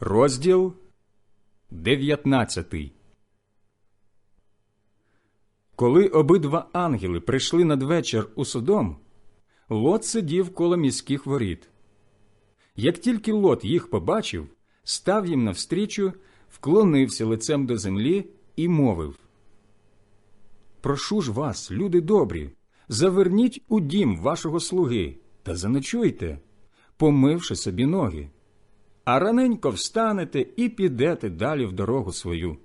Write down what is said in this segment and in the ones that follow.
Розділ 19 Коли обидва ангели прийшли надвечір у Содом, Лот сидів коло міських воріт. Як тільки Лот їх побачив, став їм навстрічу, вклонився лицем до землі і мовив. Прошу ж вас, люди добрі, заверніть у дім вашого слуги та заночуйте, помивши собі ноги а раненько встанете і підете далі в дорогу свою.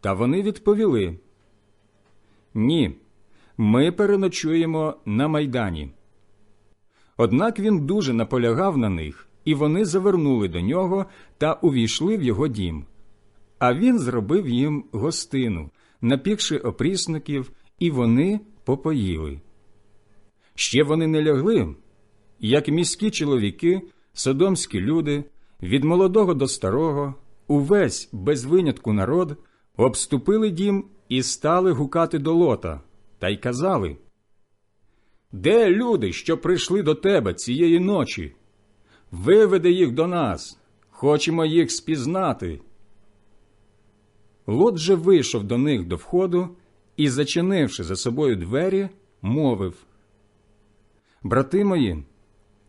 Та вони відповіли Ні, ми переночуємо на майдані. Однак він дуже наполягав на них, і вони завернули до нього та увійшли в його дім. А він зробив їм гостину, напікши опрісників, і вони попоїли. Ще вони не лягли, як міські чоловіки содомські люди, від молодого до старого, увесь без винятку народ, обступили дім і стали гукати до лота, та й казали Де люди, що прийшли до тебе цієї ночі? Виведи їх до нас, хочемо їх спізнати. Лот же вийшов до них до входу і, зачинивши за собою двері, мовив Брати мої,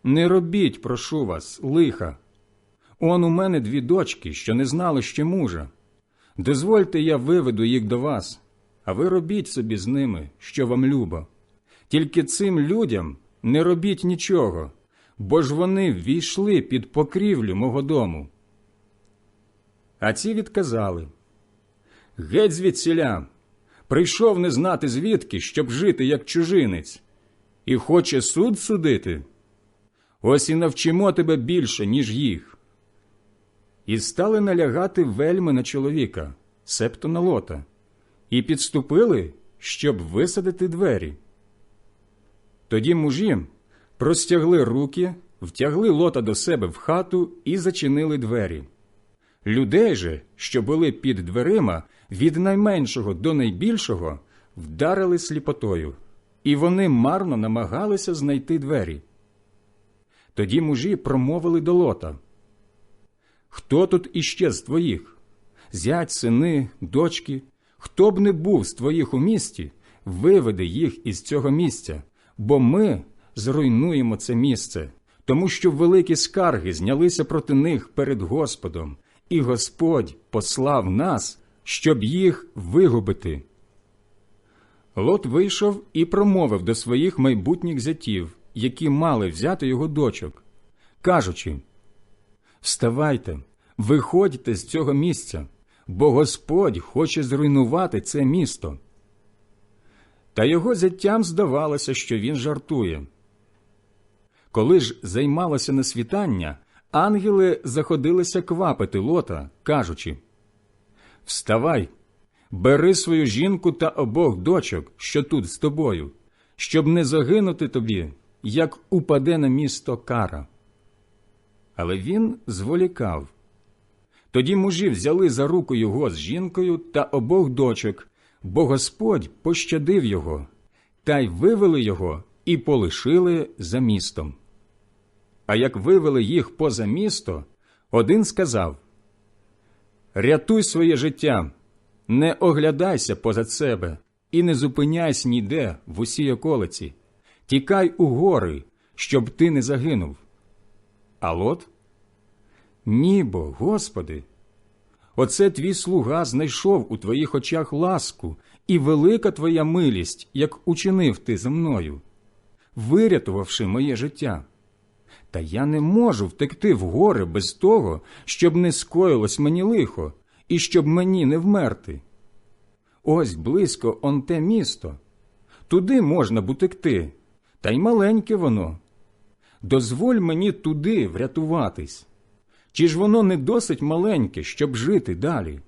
не робіть, прошу вас, лиха. Он у мене дві дочки, що не знали ще мужа. Дозвольте, я виведу їх до вас, а ви робіть собі з ними, що вам любо. Тільки цим людям не робіть нічого, бо ж вони ввійшли під покрівлю мого дому. А ці відказали Геть звідсіля, прийшов не знати звідки, щоб жити як чужинець, і хоче суд судити. Ось і навчимо тебе більше, ніж їх. І стали налягати вельми на чоловіка, септо на лота, і підступили, щоб висадити двері. Тоді мужі простягли руки, втягли лота до себе в хату і зачинили двері. Людей же, що були під дверима, від найменшого до найбільшого, вдарили сліпотою, і вони марно намагалися знайти двері. Тоді мужі промовили до лота. Хто тут іще з твоїх? Зять, сини, дочки, хто б не був з твоїх у місті, виведи їх із цього місця, бо ми зруйнуємо це місце, тому що великі скарги знялися проти них перед Господом, і Господь послав нас, щоб їх вигубити. Лот вийшов і промовив до своїх майбутніх зятів які мали взяти його дочок, кажучи Вставайте, виходьте з цього місця, бо Господь хоче зруйнувати це місто. Та його зяттям здавалося, що він жартує. Коли ж займалося на світання, ангели заходилися квапити лота, кажучи Вставай, бери свою жінку та обох дочок, що тут з тобою, щоб не загинути тобі як упаде на місто кара. Але він зволікав. Тоді мужі взяли за руку його з жінкою та обох дочок, бо Господь пощадив його, та й вивели його і полишили за містом. А як вивели їх поза місто, один сказав Рятуй своє життя, не оглядайся позад себе і не зупиняйся ніде в усій околиці тікай у гори, щоб ти не загинув. А лот? Нібо, Господи, оце твій слуга знайшов у твоїх очах ласку і велика твоя милість, як учинив ти за мною, вирятувавши моє життя. Та я не можу втекти в гори без того, щоб не скоїлось мені лихо, і щоб мені не вмерти. Ось близько он те місто. Туди можна б утекти, та й маленьке воно. Дозволь мені туди врятуватись. Чи ж воно не досить маленьке, щоб жити далі?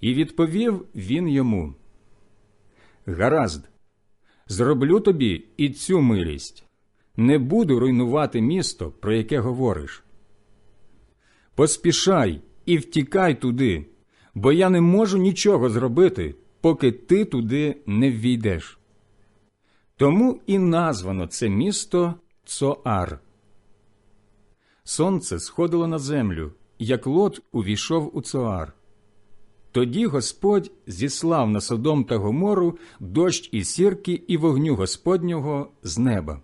І відповів він йому Гаразд, зроблю тобі і цю милість. Не буду руйнувати місто, про яке говориш. Поспішай і втікай туди, бо я не можу нічого зробити, поки ти туди не ввійдеш. Тому і названо це місто Цоар. сонце сходило на землю, як лот увійшов у Цоар. Тоді Господь зіслав на Содом та Гомору дощ і сірки і вогню Господнього з неба,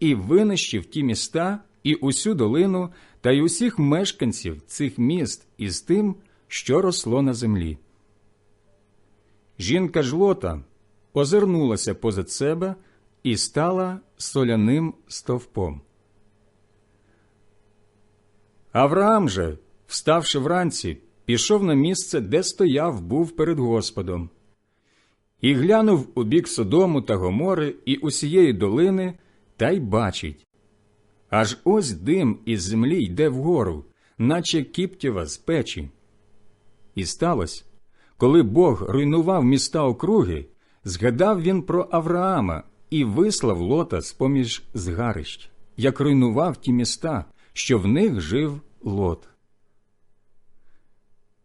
і винищив ті міста і усю долину та й усіх мешканців цих міст із тим, що росло на землі. Жінка ж Лота озирнулася позад себе і стала соляним стовпом. Авраам же, вставши вранці, пішов на місце, де стояв був перед Господом, і глянув у бік Содому та Гомори і усієї долини, та й бачить. Аж ось дим із землі йде вгору, наче кіптєва з печі. І сталося, коли Бог руйнував міста округи, згадав він про Авраама і вислав лота з поміж згарищ, як руйнував ті міста, що в них жив лот.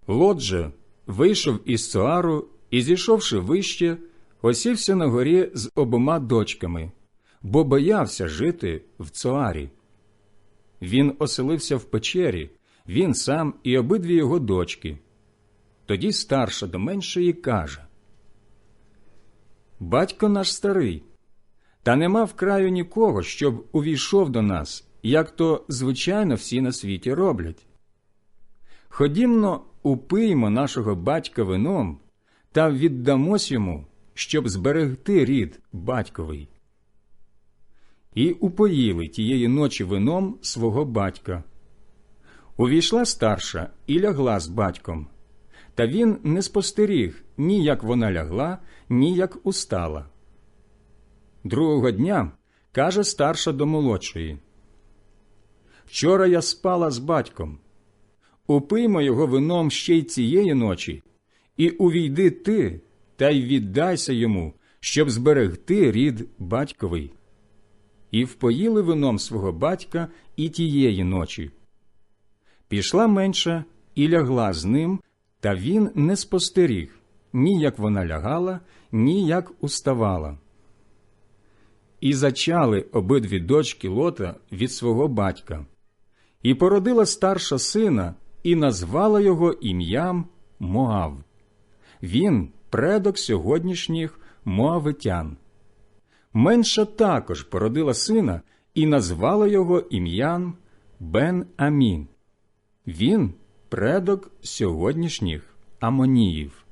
Лот же вийшов із Цоару і, зійшовши вище, осівся на горі з обома дочками, бо боявся жити в Цоарі. Він оселився в печері, він сам і обидві його дочки. Тоді старша до меншої каже Батько наш старий, та нема в краю нікого, щоб увійшов до нас, як то звичайно всі на світі роблять. Ходімно, упиймо нашого батька вином та віддамось йому, щоб зберегти рід батьковий. І упоїли тієї ночі вином свого батька. Увійшла старша і лягла з батьком, та він не спостеріг ні як вона лягла, ні як устала. Другого дня каже старша до молодшої Вчора я спала з батьком. Упиймо його вином ще й цієї ночі, і увійди ти та й віддайся йому, щоб зберегти рід батьковий. І впоїли вином свого батька і тієї ночі. Пішла менша і лягла з ним, та він не спостеріг ні як вона лягала, ні як уставала. І зачали обидві дочки лота від свого батька. І породила старша сина і назвала його ім'ям Моав. Він предок сьогоднішніх Моавитян. Менша також породила сина і назвала його ім'ям Бен Амін. Він предок сьогоднішніх Амоніїв.